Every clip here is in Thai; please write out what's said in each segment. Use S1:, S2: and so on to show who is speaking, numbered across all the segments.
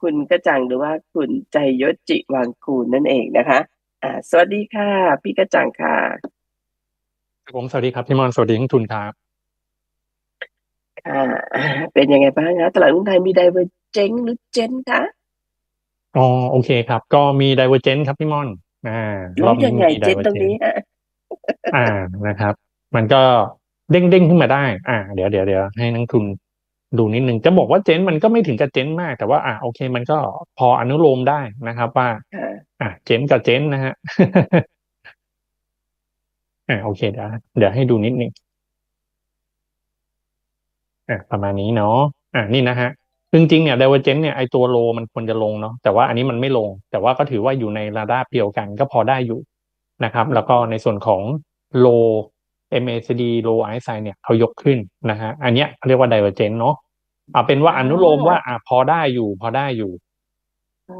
S1: คุณกระจังหรือว่าคุณใจยศจิวังกูลนั่นเองนะคะอ่าสวัสดีค่ะ พี่กระจังค่ะ
S2: ครับผมสวัสดีครับพี่มอนสวัสดีทั้งทุนครับ
S1: ค่ะอ่าเป็นยังไงบ้างคะตลาดหุ้นไทยมีไดเวอร์เจงหรือเจนคะ
S2: อ๋อโอเคครับ ก็มี Divergent ครับพี่ม่อนอ่ารอบ
S1: ยั
S2: นี้
S1: งไง
S2: มี
S1: เจนตรง
S2: Divergent
S1: นี้ฮะ
S2: อ่านะครับ มันก็เด้งเด้งขึ้นมาได้ อ่า เดี๋ยวเดี๋ยวเดี๋ยวให้นักทุน ดูนิดนึงจะบอกว่าเจนมันก็ไม่ถึงกับเจนมาก แต่ว่าอ่าโอเค มันก็พออนุโลมได้นะครับ ว่า
S1: ค่ะ
S2: อ่าเจนกับเจนนะฮะอ่าโอเคเดี๋ยวเดี๋ยวให้ดูนิดนึงอ่าประมาณนี้เนาะอ่านี่นะฮะจริงๆเนี่ย Divergent เนี่ยไอตัวโลมันควรจะลงเนาะแต่ว่าอันนี้มันไม่ลง แต่ว่าก็ถือว่าอยู่ในระดับเดียวกันก็พอได้อยู่นะครับ แล้วก็ในส่วนของโล MACD โล RSI เนี่ยเขายกขึ้นนะฮะอันเนี้ยเขาเรียกว่า Divergent เนาะเอาเป็นว่าอนุโลมว่าอ่าพอได้อยู่ พอได้อยู่
S1: อ๋อ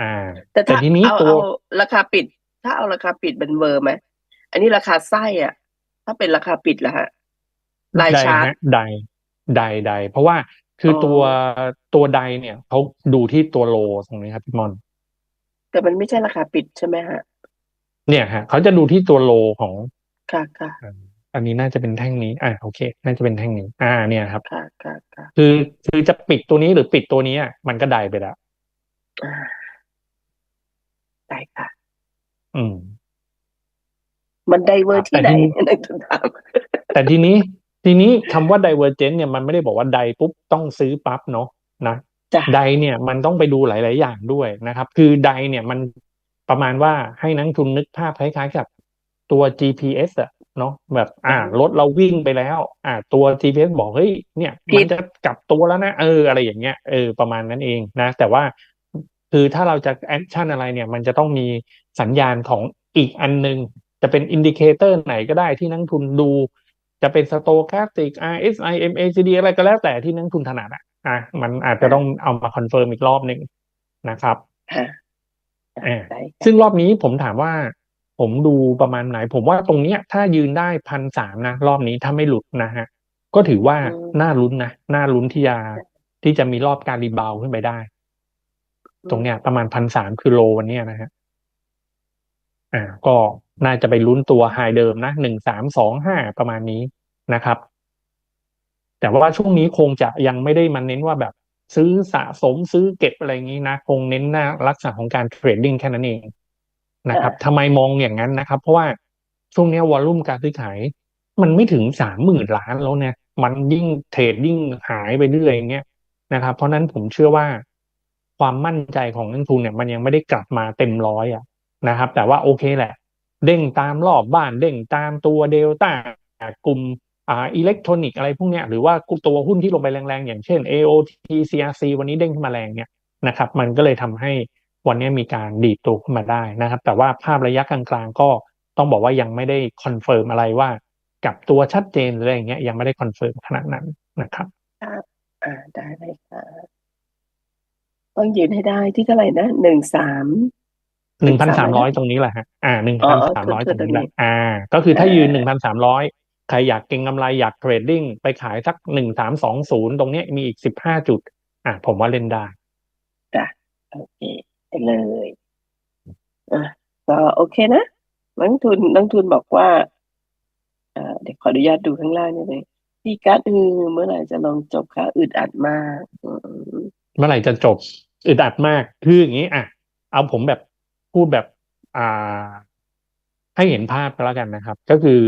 S2: อ่า
S1: แต่
S2: แต่
S1: ถ้า
S2: ทีนี้
S1: เอา
S2: ตัว
S1: เอาราคาปิด ถ้าเอาราคาปิดเป็นเวอร์ไหมอันนี้ราคาไส้อะ ถ้าเป็นราคาปิดล่ะฮะลาย
S2: ใด
S1: ชาร์ต
S2: ฮะใดใดใดเพราะว่าคืออ
S1: อ
S2: ตัวตัวใดเนี่ยเขาดูที่ตัวโลตรงนี้ครับพี่มอน
S1: แต่มันไม่ใช่ราคาปิดใช่ไหมฮะ
S2: เนี่ยฮะเขาจะดูที่ตัวโลของ
S1: ค่ะค่ะ
S2: อันนี้น่าจะเป็นแท่งนี้ อ่าโอเค น่าจะเป็นแท่งนี้ อ่า เนี่ยครับ
S1: ค่ะค่ะค่ะ
S2: คือคือจะปิดตัวนี้หรือปิดตัวนี้อะมันก็ได้ไปแล้ว
S1: อ่าได้ค่ะ
S2: อืม
S1: มันไดเวอร์ที่ไหน
S2: แต่ทีนี้
S1: นักทุนถาม
S2: แต่ทีนี้ ทีนี้คำว่า divergent เนี่ยมันไม่ได้บอกว่าใดปุ๊บต้องซื้อปั๊บเนาะนะ
S1: จ้ะ
S2: ใดเนี่ยมันต้องไปดูหลาย ๆ อย่างด้วยนะครับ คือใดเนี่ยมันประมาณว่าให้นักทุนนึกภาพคล้าย ๆ กับ ตัว GPS อะเนาะแบบอ่ารถเราวิ่งไปแล้ว อ่าตัว GPS บอกเฮ้ยเนี่ย
S1: ผิ
S2: มั
S1: ด
S2: นจะกลับตัวแล้วนะเอออะไรอย่างเงี้ยเออประมาณนั้นเองนะ แต่ว่าคือถ้าเราจะแอคชั่นอะไรเนี่ย มันจะต้องมีสัญญาณของอีกอันหนึง จะเป็นอินดิเคเตอร์ไหนก็ได้ที่นักทุนดู จะเป็นสโตแคสติก RSI MACD อะไรก็แล้วแต่ที่นักทุนถนัดอะอะมันอาจจะต้องเอามาคอนเฟิร์มอีกรอบหนึ่งนะครับ
S1: ค่ะ
S2: อ่า
S1: ได้ค่ะ
S2: ซึ่งรอบนี้ผมถามว่า ผมดูประมาณไหน ผมว่าตรงเนี้ย ถ้ายืนได้พันสามนะ รอบนี้ถ้าไม่หลุดนะฮะ ก็ถือว่า
S1: อืม
S2: น่าลุ้นนะน่าลุ้นที่จะที่จะมีรอบการรีบาวด์ขึ้นไปได้ ตรงเนี้ย ประมาณพันสามคือโลวันเนี้ยนะฮะอ่า ก็น่าจะไปลุ้นตัวไฮเดิมนะหนึ่งสามสองห้าประมาณนี้นะครับ แต่ว่าช่วงนี้คงจะยังไม่ได้มาเน้นว่าแบบซื้อสะสมซื้อเก็บอะไรอย่างนี้นะ คงเน้นหน้าลักษณะของการเทรดดิ้งแค่นั้นเอง นะครับทำไมมองอย่างนั้นนะครับ เพราะว่าช่วงนี้วอลลุ่มการซื้อขาย มันไม่ถึงสามหมื่นล้านแล้วเนี่ยมันยิ่งเทรดยิ่งหายไปเรื่อยอย่างเงี้ยนะครับ เพราะฉะนั้นผมเชื่อว่าความมั่นใจของนักลงทุนเนี่ยมันยังไม่ได้กลับมาเต็มร้อยอะนะครับ แต่ว่าโอเคแหละ เด้งตามรอบบ้านเด้งตามตัวเดลต้ากลุ่มอ่าอิเล็กทรอนิกส์อะไรพวกเนี้ยหรือว่าตัวหุ้นที่ลงไปแรงๆ อย่างเช่น AOT CRC วันนี้เด้งขึ้นมาแรงเนี่ยนะครับ มันก็เลยทำให้ วันนี้มีการดีดตัวขึ้นมาได้นะครับ แต่ว่าภาพระยะกลางๆก็ต้องบอกว่ายังไม่ได้คอนเฟิร์มอะไรว่ากับตัวชัดเจนหรืออะไรอย่างเงี้ยยังไม่ได้คอนเฟิร์มขนาดนั้นนะครับ
S1: อ่าได้เลยค่ะต้องยืนให้ได้ที่เท่าไหร่นะหนึ่งสาม
S2: หนึ่งพันสามร้อยตรงนี้แหละฮะอ่าหนึ่ง
S1: อ๋
S2: พั
S1: อนอ๋อ
S2: สามร้อย
S1: โท
S2: ต
S1: ษ
S2: รงนี้แหละ
S1: โทษ
S2: อ่า ก็คือถ้า
S1: อ่ายื
S2: ยืนหนึ่งพันสามร้อยใครอยากเก็งกำไรอยากเทรดดิ้งไปขายสักหนึ่งสามสองศูนย์ตรงเนี้ยมีอีกสิบห้าจุด อ่าผมว่าเล่นได้
S1: จ้ะโอเค ได้เลยอะก็โอเคนะนักทุนนักทุนบอกว่าเดี๋ยวขออนุญาตดูข้างล่างนี่เลยพี่กัดอือเมื่อไหร่จะลงจบคะอึดอัดมาก
S2: เมื่อไหร่จะจบอึดอัดมากคืออย่างนี้อะเอาผมแบบพูดแบบอ่า ให้เห็นภาพก็แล้วกันนะครับ ก็คือ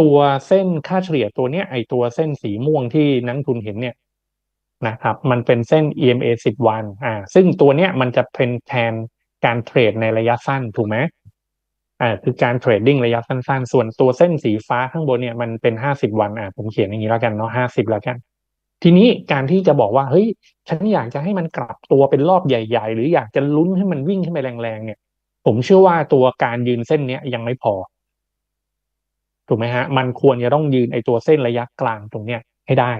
S2: ตัวเส้นค่าเฉลี่ยตัวเนี้ยไอตัวเส้นสีม่วงที่นักทุนเห็นเนี่ย นะครับมันเป็นเส้น EMA สิบวันอ่าซึ่งตัวเนี้ยมันจะเป็นแทนการเทรดในระยะสั้นถูกไหมอ่าคือการเทรดดิ้งระยะสั้นๆ ส่วนตัวเส้นสีฟ้าข้างบนเนี่ยมันเป็นห้าสิบวันอ่าผมเขียนอย่างนี้แล้วกันเนาะห้าสิบแล้วกัน ทีนี้การที่จะบอกว่าเฮ้ยฉันอยากจะให้มันกลับตัวเป็นรอบใหญ่ ๆ หรืออยากจะลุ้นให้มันวิ่งขึ้นไปแรงๆเนี่ย ผมเชื่อว่าตัวการยืนเส้นเนี้ยยังไม่พอถูกไหมฮะ มันควรจะต้องยืนไอตัวเส้นระยะกลางตรงเนี้ยให้ได้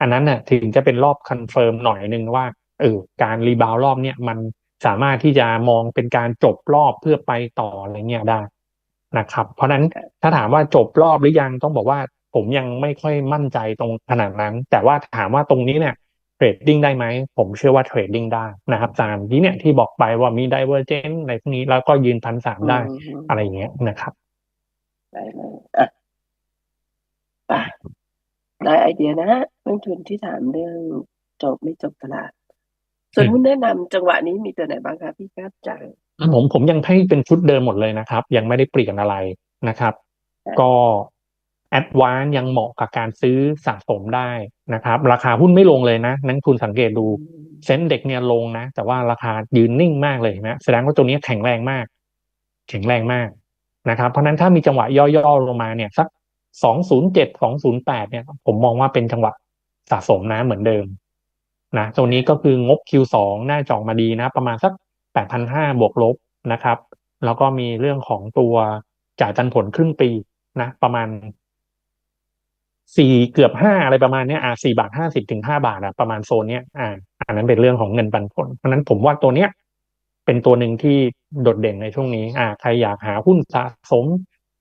S2: อันนั้นน่ะถึงจะเป็นรอบคอนเฟิร์มหน่อยนึงว่าเออการรีบาวรอบเนี้ยมันสามารถที่จะมองเป็นการจบรอบเพื่อไปต่ออะไรเงี้ยได้นะครับ เพราะฉะนั้นถ้าถามว่าจบรอบหรือยังต้องบอกว่าผมยังไม่ค่อยมั่นใจตรงขนาดนั้น แต่ว่าถามว่าตรงนี้เนี่ยเทรดดิ้งได้ไหม ผมเชื่อว่าเทรดดิ้งได้นะครับตามที่เนี่ยที่บอกไปว่ามี divergent ในพวกนี้แล้วก็ยืนพันสามได้
S1: อืม
S2: อะไรอย่างเงี้ยนะครับ
S1: ได้เลยอะ ไปได้ไอเดียนะฮะนักทุนที่ถามเรื่องจบไม่จบตลาด ส่วน
S2: อืม
S1: หุ้นแนะนำจังหวะนี้มีตัวไหนบ้างคะพี่กัดจัง
S2: ผมผมยังให้เป็นชุดเดิมหมดเลยนะครับ ยังไม่ได้เปลี่ยนอะไรนะครับ
S1: ครับ
S2: ก็แอดวานยังเหมาะกับการซื้อสะสมได้นะครับ ราคาหุ้นไม่ลงเลยนะ นักทุนสังเกตดูเซ็นเด็กเนี่ยลงนะ แต่ว่าราคายืนนิ่งมากเลยนะแสดงว่าตัวนี้แข็งแรงมาก แข็งแรงมากนะครับ เพราะฉะนั้นถ้ามีจังหวะย่อๆลงมาเนี่ยสัก สองศูนย์เจ็ดสองศูนย์แปดเนี่ย ผมมองว่าเป็นจังหวะสะสมนะเหมือนเดิมนะตัวนี้ก็คืองบ Q2 น่าจองมาดีนะ ประมาณสักแปดพันห้าบวกลบนะครับ แล้วก็มีเรื่องของตัวจ่ายปันผลครึ่งปีนะ ประมาณสี่เกือบห้าอะไรประมาณเนี้ยอ่าสี่บาทห้าสิบถึงห้าบาทอะประมาณโซนเนี้ยอ่าอันนั้นเป็นเรื่องของเงินปันผล เพราะนั้นผมว่าตัวเนี้ย เป็นตัวหนึ่งที่โดดเด่นในช่วงนี้ อ่าใครอยากหาหุ้นสะสม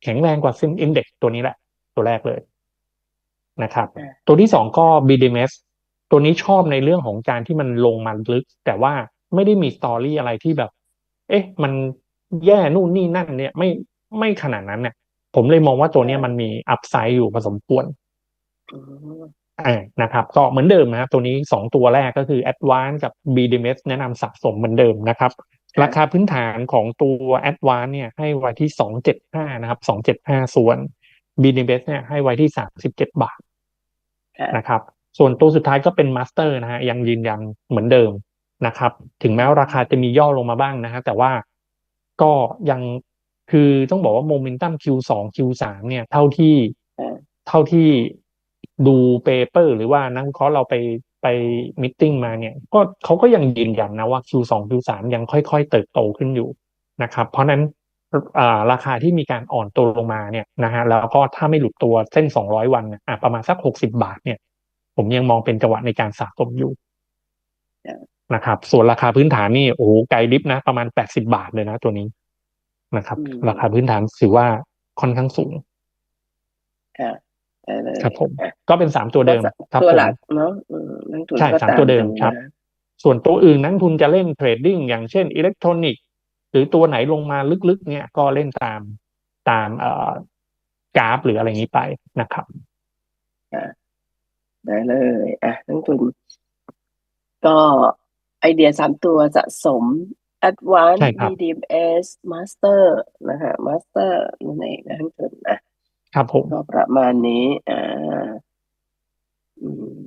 S2: แข็งแรงกว่าซิงอินเด็กตัวนี้แหละ ตัวแรกเลยนะครับ
S1: อ่า
S2: ตัวที่สองก็ BDMs ตัวนี้ชอบในเรื่องของการที่มันลงมาลึก แต่ว่าไม่ได้มีสตอรี่อะไรที่แบบ เอ๊ะ มันแย่นู่นนี่นั่น เนี่ย ไม่ไม่ขนาดนั้นเนี่ย ผมเลยมองว่าตัวเนี้ยมันมีอัพไซด์อยู่พอสมควร
S1: อืม
S2: อ่านะครับ ก็เหมือนเดิมนะครับตัวนี้สองตัวแรกก็คือ Advance กับ BDMs แนะนำสะสมเหมือนเดิมนะครับ ราคาพื้นฐานของตัว Advance เนี่ย ให้ไว้ที่สองเจ็ดห้านะครับสองเจ็ดห้าส่วน BDMs เนี่ยให้ไว้ที่สามสิบเจ็ดบาท
S1: ค่ะ
S2: นะครับ ส่วนตัวสุดท้ายก็เป็น Master นะฮะยังยืนยันเหมือนเดิมนะครับ ถึงแม้ว่าราคาจะมีย่อลงมาบ้างนะฮะแต่ว่าก็ยังคือต้องบอกว่าโมเมนตัม Q2 Q3 เนี่ย เท่าที่
S1: อ่า
S2: เท่าที่ดูเปเปอร์ หรือว่านักวิเคราะห์เราไปไปมิ팅มาเนี่ย ก็เขาก็ยังยืนยันนะว่า Q2 Q3 ยังค่อยๆเติบโตขึ้นอยู่นะครับ เพราะฉะนั้นอ่า ราคาที่มีการอ่อนตัวลงมาเนี่ยนะฮะแล้วก็ถ้าไม่หลุดตัวเส้น 200 วันเนี่ยอะประมาณสัก 60 บาทเนี่ย ผมยังมองเป็นจังหวะในการสะสมอยู่
S1: ครับ
S2: นะครับ ส่วนราคาพื้นฐานนี่โอ้โหไกลลิฟต์นะ ประมาณ 80 บาทเลยนะตัวนี้นะครับ
S1: อืม
S2: ราคาพื้นฐานถือว่าค่อนข้างสูง
S1: ค่ะได้เลย
S2: ครับผม
S1: อะ
S2: ก็เป็นสามตัวเดิมครับ
S1: ตัว
S2: ผม
S1: หลักเนาะอืมนักทุน
S2: ใช่
S1: ก็
S2: สามตัวเดิมครับ
S1: นะ
S2: ส่วนตัวอื่นนักทุนจะเล่นเทรดดิ้งอย่างเช่นอิเล็กทรอนิกส์ห รือตัวไหนลงมาลึกๆ เนี่ยก็เล่นตามตามเอ่อกราฟหรืออะไรอย่างนี้ไปนะครับ
S1: ได้เลยอะนักทุนก็ไอเดียสามตัวสะสม Advanced
S2: ใช่ครับ
S1: BDMs Master นะฮะ Master นั่นเองนะนักทุนนะครับ
S2: ผม
S1: ก็ประมาณนี้อ่าอืม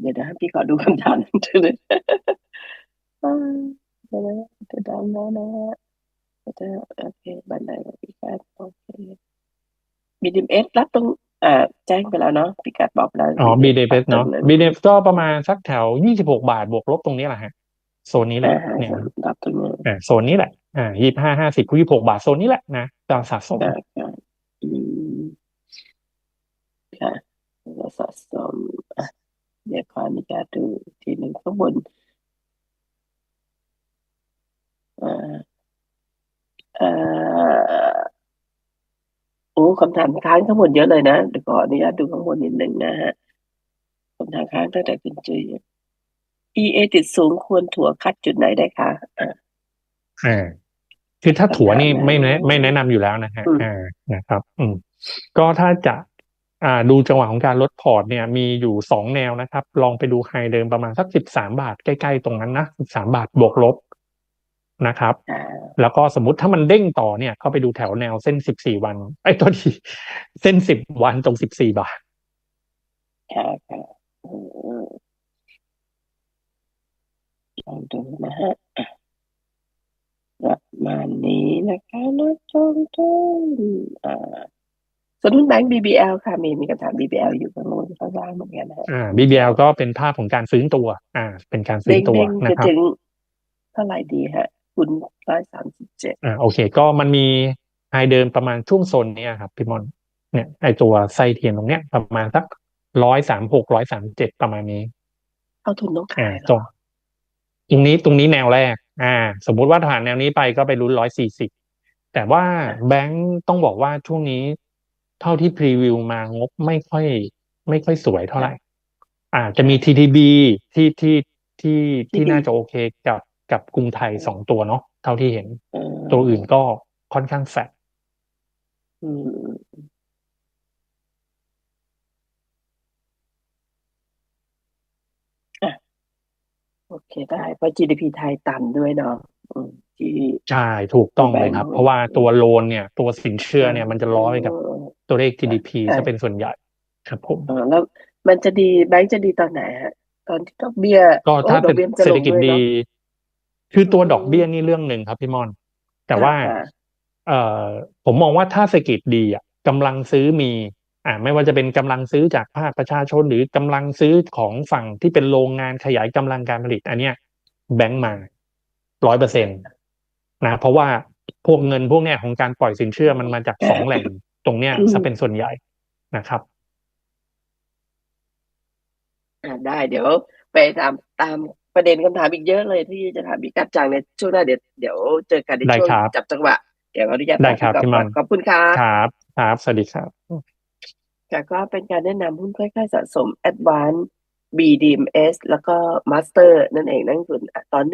S1: เดี๋ยวนะพี่ขอดูคำถามนัก ทุนเลยอ่าเดี๋ยวนะเดี๋ยวดำนะนะเดี๋ยวโอเค บันไดกับพี่กัด โอเค BDMs รับตรงอ่าแจ้งไปแล้วเนาะพี่กัดบอกแล้ว
S2: อ๋อ b d
S1: รับ
S2: s เนาะ
S1: ตรง
S2: b d ก็ประมาณสักแถวยี่สิบหกบาทบวกลบตรงนี้แหละฮะโซนนี้แหละ
S1: อ่า
S2: เนี่ย
S1: รับตรงนี้
S2: อ่าโซนนี้แหละ อ่ายี่ห้าห้าสิบยี่หกบาทโซนนี้แหละนะตามสะสม
S1: ค่ะค่ะอืมค่ะแล้วสะสมอะเดี๋ยวขออนุญาตดูอีกทีหนึ่งข้างบนอ่าอ่า โอ้คำถามค้างข้างบนเยอะเลยนะเดี๋ยวขออนุญาตดูข้างบนนิดหนึ่งนะฮะคำถามค้างตั้งแต่คุณจุย EA ติดสูงควรถั่วคัดจุดไหนได้คะอ่า
S2: อ่าคือถ้าถั่วนี่
S1: คำถาม
S2: ไม่แนะ
S1: นะ
S2: ไม่แนะนำอยู่แล้วนะฮะ
S1: อืม
S2: อ่านะครับ อืมก็ถ้าจะอ่าดูจังหวะของการลดพอร์ตเนี่ยมีอยู่สองแนวนะครับ ลองไปดูไฮเดิมประมาณสักสิบสามบาทใกล้ๆตรงนั้นนะสิบสามบาทบวกลบ นะครับ
S1: อ่า
S2: แล้วก็สมมติถ้ามันเด้งต่อเนี่ยเข้าไปดูแถวแนวเส้นสิบสี่วัน ไอ้ยตัวที่เส้นสิบวันตรงสิบสี่บาท
S1: ค่ะค่ะอืมลองดูนะฮะอะประมาณนี้นะคะนะจงต้นอ่าสนุนแบงค์ BBL ค่ะมีมีคำถาม BBL อยู่ข้างบนข้างล่างเหมือนกันนะฮะ
S2: อ่า BBL ก็เป็นภาพของการฟื้นตัว อ่า เป็นการฟื้
S1: เด้
S2: น
S1: ง
S2: ตัว
S1: เด้ง
S2: นะ
S1: จะ
S2: ครับ
S1: ถึงเท่าไหร่ดีฮะ คุณร้อยสามสิบเจ็ด
S2: อ่าโอเค ก็มันมีไฮเดิมประมาณช่วงโซนเนี้ยครับพี่มอนเนี่ยไอตัวไส้เทียนตรงเนี้ยประมาณสักร้อยสามหกร้อยสามเจ็ดประมาณนี้
S1: เอาทุนต้อง
S2: อ่า
S1: ขายเหร
S2: ตร
S1: อง
S2: ตรงนี้ตรงนี้แนวแรก อ่า สมมุติว่าผ่านแนวนี้ไปก็ไปลุ้นร้อยสี่สิบแต่ว่าแบงก์ต้องบอกว่าช่วงนี้ เท่าที่พรีวิวมางบไม่ค่อย ไม่ค่อยสวยเท่าไหร่ อ่า จะมี TTB ที่ที่ที่ที่
S1: ที่ดี
S2: น่าจะโอเคกับ กับกรุงไทยสองตัวเนาะเท่าที่เห็น
S1: เอ่อ
S2: ตัวอื่นก็ค่อนข้างแฟต
S1: อืมอะโอเคได้เพราะ GDP ไทยต่ำด้วยเนาะอืมที่
S2: ใช่ถูกต้อง
S1: แบงค์
S2: เลยครับ เพราะว่าตัวโลนเนี่ย ตัวสินเชื่อเนี่ย มันจะล้อไปกับ
S1: เออ
S2: ตัวเลข GDP
S1: ใช่
S2: จะเป็นส่วนใหญ่ครับผม
S1: เออแล้วมันจะดีแบงก์จะดีตอนไหนฮะตอนที่ดอกเบี้ย
S2: ก็ถ้า
S1: โอ้ดอกเบี้ยมันจะ
S2: เศรษ
S1: ล
S2: ฐ
S1: ง
S2: กิจ
S1: ด้วย
S2: ดี
S1: เนาะ
S2: คือตัว
S1: อืม
S2: ดอกเบี้ยนี่เรื่องหนึ่งครับพี่มอน แต่ว่า
S1: ค่ะ
S2: เอ่อผมมองว่าถ้าเศรษฐกิจดีอะกำลังซื้อมีอ่าไม่ว่าจะเป็นกำลังซื้อจากภาคประชาชน หรือกำลังซื้อของฝั่งที่เป็นโรงงานขยายกำลังการผลิต อันเนี้ยแบงก์มาร้อยเปอร์เซ็นตนะเพราะว่าพวกเงินพวกเนี้ยของการปล่อยสินเชื่อมันมาจากสองแหล่งตรงเนี้ย
S1: อืม
S2: ซะเป็นส่วนใหญ่นะครับ
S1: อ่าได้เดี๋ยวไปตามตาม ประเด็นคำถามอีกเยอะเลยที่จะถามพี่กัดจังในช่วงหน้าเดี๋ยวเดี๋ยวเจอกันใน
S2: ได้
S1: ช่วง
S2: ครับ
S1: จับจังหวะเดี๋ยวขออนุญาต
S2: ได้
S1: ถาม
S2: ครับ
S1: พี่
S2: พี่
S1: ก
S2: ม
S1: อ
S2: อน
S1: ฟขอบคุณครับ
S2: ครับครับสวัสดีครับ
S1: ค่ะก็เป็นการแนะนำหุ้นค่อยๆสะสม Advance BDMs แล้วก็ Master นั่นเองนักลงทุนอะตอน